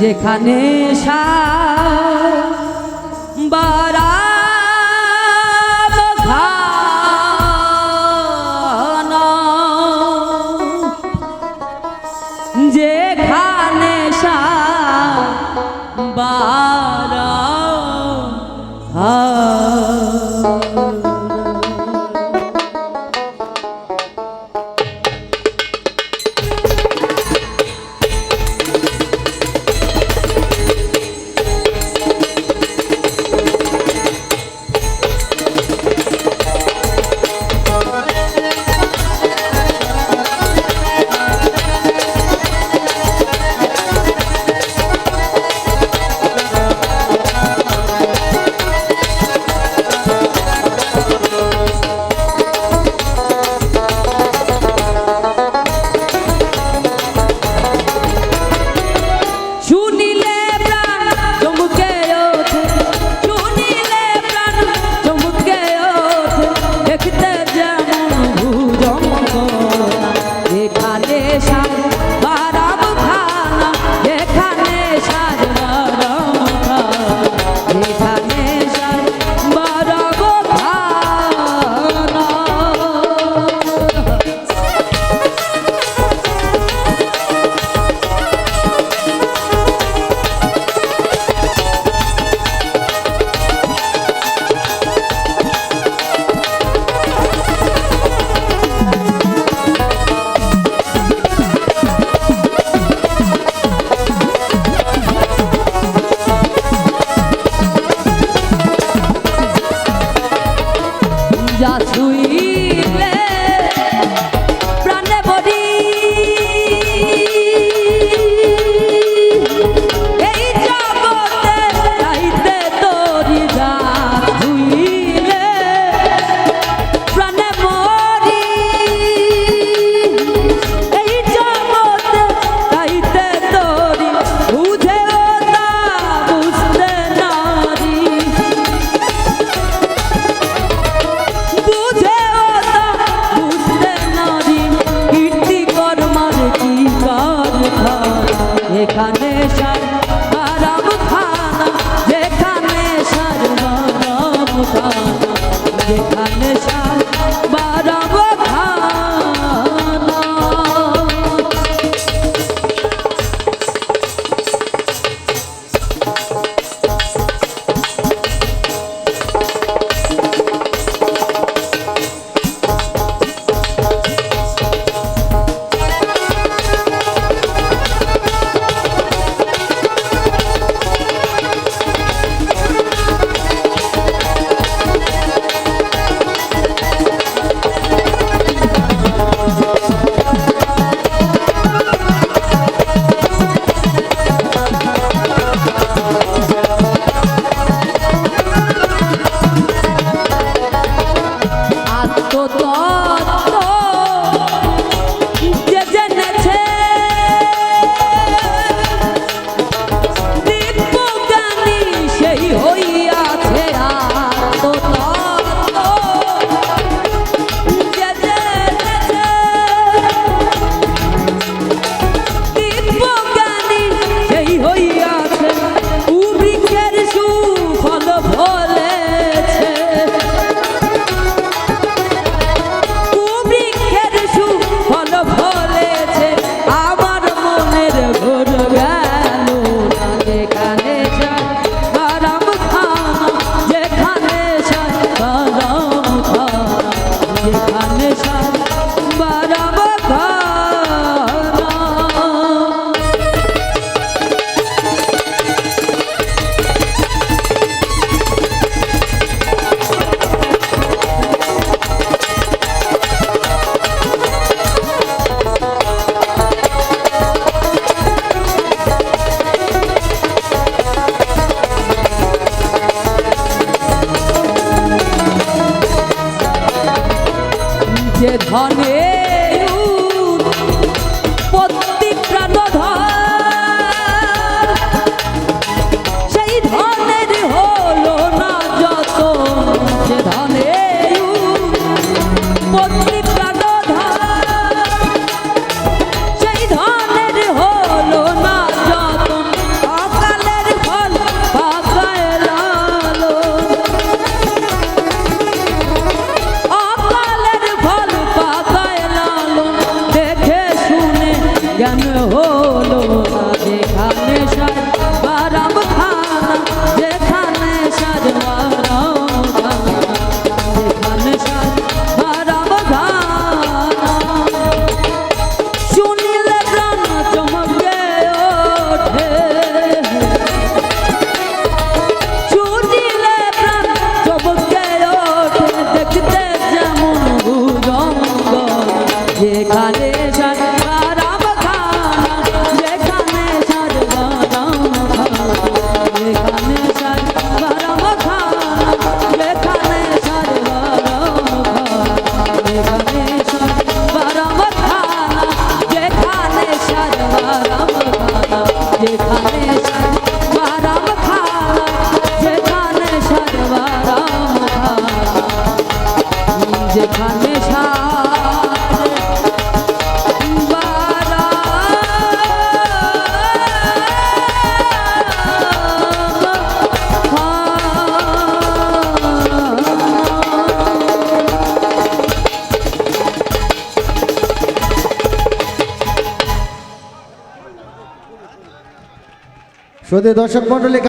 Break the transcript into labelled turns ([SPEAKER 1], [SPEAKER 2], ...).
[SPEAKER 1] যেখানে বারা যেখানে বারা He bless. যে ধনে হলো না যেখানে সাজ, বারাম খানা, যেখানে সাজ বারাম যেখানে সাজ বারাম খানা। শুনিলে প্রাণ চমকে ওঠে শুনিলে প্রাণ চমকে ওঠে দেখতে যেমন ভুজঙ্গ যেখানে যেখানে
[SPEAKER 2] দর্শক মন্ডলী